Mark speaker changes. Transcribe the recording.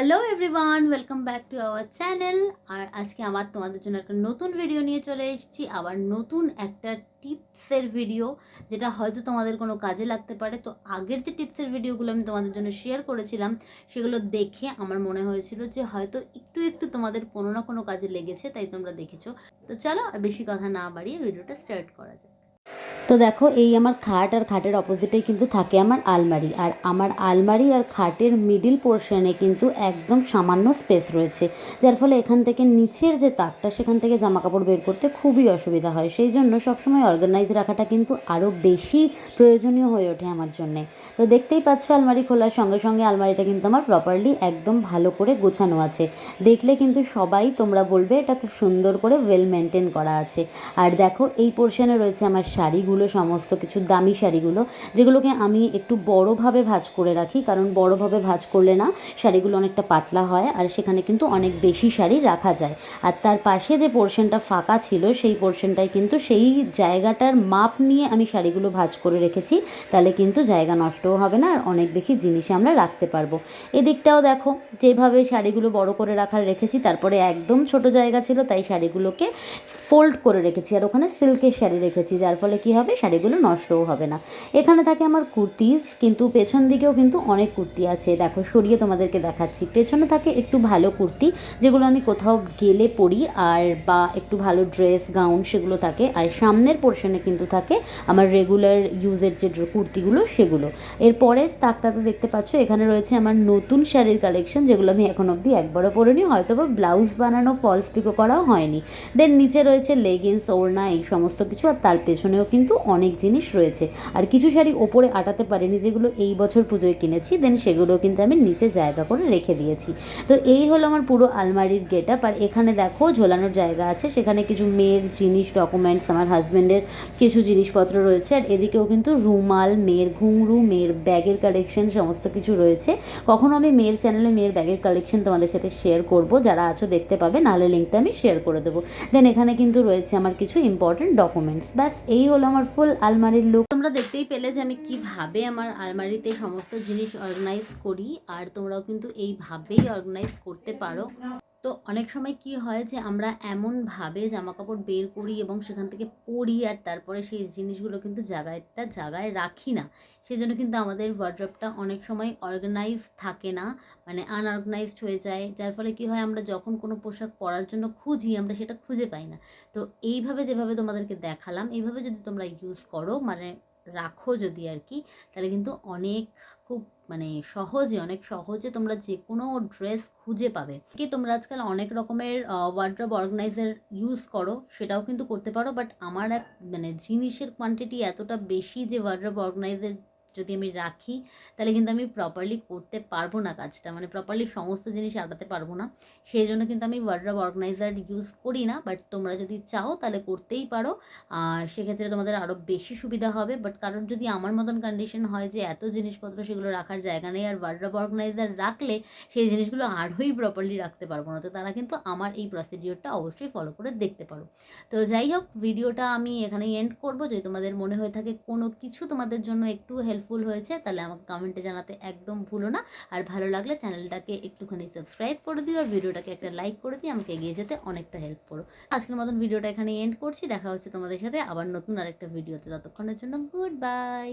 Speaker 1: Hello everyone welcome back to our channel আর আজকে আমার তোমাদের জন্য একটা নতুন ভিডিও নিয়ে চলে এসেছি। আবার নতুন একটা টিপসের ভিডিও যেটা হয়তো তোমাদের কোনো কাজে লাগতে পারে। তো আগের যে টিপসের ভিডিওগুলো আমি তোমাদের জন্য শেয়ার করেছিলাম, সেগুলো দেখে আমার মনে হয়েছিল যে হয়তো একটু একটু তোমাদের কোনো না কোনো কাজে লেগেছে, তাই তোমরা দেখেছ। তো চলো আর বেশি কথা না বাড়িয়ে ভিডিওটা স্টার্ট করা যাক। তো দেখো, এই আমার খাট আর খাটের অপোজিটেই কিন্তু থাকে আমার আলমারি। আর আমার আলমারি আর খাটের মিডিল পোর্শনে কিন্তু একদম সামান্য স্পেস রয়েছে। যার ফলে এখান থেকে নিচের যে তাকটা, সেখান থেকে জামা কাপড় বের করতে খুবই অসুবিধা হয়। সেই জন্য সবসময় অর্গানাইজ রাখাটা কিন্তু আরও বেশি প্রয়োজনীয় হয়ে ওঠে আমার জন্যে। তো দেখতেই পাচ্ছ, আলমারি খোলার সঙ্গে সঙ্গে আলমারিটা কিন্তু আমার প্রপারলি একদম ভালো করে গোছানো আছে। দেখলে কিন্তু সবাই, তোমরা বলবে, এটা খুব সুন্দর করে ওয়েল মেনটেন করা আছে। আর দেখো, এই পোর্শনে রয়েছে আমার শাড়িগুলো। সমস্ত কিছু দামি শাড়িগুলো, যেগুলোকে আমি একটু বড়োভাবে ভাঁজ করে রাখি। কারণ বড়োভাবে ভাঁজ করলে না শাড়িগুলো অনেকটা পাতলা হয় আর সেখানে কিন্তু অনেক বেশি শাড়ি রাখা যায়। আর তার পাশে যে পোর্শনটা ফাঁকা ছিল, সেই পোর্শনটায় কিন্তু সেই জায়গাটার মাপ নিয়ে আমি শাড়িগুলো ভাঁজ করে রেখেছি। তাহলে কিন্তু জায়গা নষ্টও হবে না আর অনেক বেশি জিনিস আমরা রাখতে পারব। এদিকটাও দেখো, যেভাবে শাড়িগুলো বড় করে রাখার রেখেছি, তারপরে একদম ছোট জায়গা ছিল, তাই শাড়িগুলোকে ফোল্ড করে রেখেছি আর ওখানে সিল্কের শাড়ি রেখেছি, যার ফলে কি হবে? শাড়িগুলো নষ্টও হবে না। এখানে থাকে আমার কুর্তিস, কিন্তু পেছন দিকেও কিন্তু অনেক কুর্তি আছে। দেখো, সরিয়ে তোমাদেরকে দেখাচ্ছি। পেছনে থাকে একটু ভালো কুর্তি, যেগুলো আমি কোথাও গেলে পরি আর বা একটু ভালো ড্রেস, গাউন সেগুলো থাকে। আর সামনের পোর্শনে কিন্তু থাকে আমার রেগুলার ইউজের যে কুর্তিগুলো সেগুলো। এর পরের তাকটাতে দেখতে পাচ্ছ, এখানে রয়েছে আমার নতুন শাড়ির কালেকশন, যেগুলো আমি এখন অবধি একবারও পরিনি হয়তো বা ব্লাউজ বানানো, ফলস পিকো করাও হয়নি। দেন নিচে রয়েছে লেগিংস ওড়না, এই সমস্ত কিছু, আর তার পেছনেও কিন্তু অনেক জিনিস রয়েছে। আর কিছু শাড়ি ওপরে আটাতে পারিনি, যেগুলো এই বছর পুজোয় কিনেছি দেন সেগুলো কিন্তু আমি নিচে জায়গা করে রেখে দিয়েছি। তো এই হলো আমার পুরো আলমারির গেট আপ আর এখানে দেখো ঝোলানোর জায়গা আছে, সেখানে কিছু মেয়ের জিনিস ডকুমেন্টস আমার হাজব্যান্ডের কিছু জিনিসপত্র রয়েছে, আর এদিকেও কিন্তু রুমাল, মেয়ের ঘুংরু মেয়ের ব্যাগের কালেকশন সমস্ত কিছু রয়েছে। কখনো আমি মেয়ের চ্যানেলে মেয়ের ব্যাগের কালেকশন তোমাদের সাথে শেয়ার করব, যারা আছো দেখতে পাবে, নাহলে লিঙ্কটা আমি শেয়ার করে দেবো। দেন এখানে কিন্তু রয়েছে আমার কিছু ইম্পর্টেন্ট ডকুমেন্টস ব্যাস, এই হলো আমার ফুল আলমারির লুক তোমরা দেখতেই পেলে যে আমি কীভাবে আমার আলমারিতে সমস্ত জিনিস অর্গানাইজ করি, আর তোমরাও কিন্তু এইভাবেই অর্গানাইজ করতে পারো। তো অনেক সময় কি হয় যে আমরা এমনভাবে জামা কাপড় বের করি এবং সেখান থেকে পরি আর তারপরে সেই জিনিসগুলো কিন্তু জায়গাটা জায়গায় রাখি না। সেই জন্য কিন্তু আমাদের ওয়ার্ড্রপটা অনেক সময় অর্গানাইজ থাকে না মানে আনঅর্গানাইজড হয়ে যায়। যার ফলে কি হয়, আমরা যখন কোনো পোশাক পরার জন্য খুঁজি, আমরা সেটা খুঁজে পাই না। তো এইভাবে যেভাবে তোমাদেরকে দেখালাম, এইভাবে যদি তোমরা ইউজ করো মানে রাখো যদি আর কি, তাহলে কিন্তু অনেক খুব মানে সহজে, অনেক সহজে তোমরা যে কোনো ড্রেস খুঁজে পাবে। কি তোমরা আজকাল অনেক রকমের ওয়ার্ড্রপ অর্গানাইজার ইউজ করো, সেটাও কিন্তু করতে পারো বাট আমার এক মানে জিনিসের কোয়ান্টিটি এতটা বেশি যে ওয়ার্ড্রপ অর্গানাইজার যদি আমি রাখি, তাহলে কিন্তু আমি প্রপারলি করতে পারব না কাজটা। মানে প্রপারলি সমস্ত জিনিস আটাতে পারব না। সেই জন্য কিন্তু আমি ওয়ার্ড্রপ অর্গানাইজার ইউজ করি না বাট তোমরা যদি চাও তাহলে করতেই পারো। আর সেক্ষেত্রে তোমাদের আরও বেশি সুবিধা হবে। বাট কারণ যদি আমার মতন কন্ডিশন হয় যে এত জিনিসপত্র সেগুলো রাখার জায়গা নেই, আর ওয়ার্ড্রপ অর্গানাইজার রাখলে সেই জিনিসগুলো আরোই প্রপারলি রাখতে পারব না, তো তারা কিন্তু আমার এই প্রসিডিওরটা অবশ্যই ফলো করে দেখতে পারো। তো যাই হোক ভিডিওটা আমি এখানেই এন্ড করব। যদি তোমাদের মনে হয়ে থাকে কোনো কিছু তোমাদের জন্য একটু হেল্পফুল হয়েছে, তাহলে আমাকে কমেন্টে জানাতে একদম ভুলো না। আর ভালো লাগলে চ্যানেলটাকে একটুখানি সাবস্ক্রাইব করে দিও, আর ভিডিওটাকে একটা লাইক করে দিও আমাকে এগিয়ে যেতে অনেকটা হেল্প করো। আজকের মতন ভিডিওটা এখানে এন্ড করছি, দেখা হচ্ছে তোমাদের সাথে আবার নতুন আরেকটা ভিডিওতে ততক্ষণের জন্য গুড বাই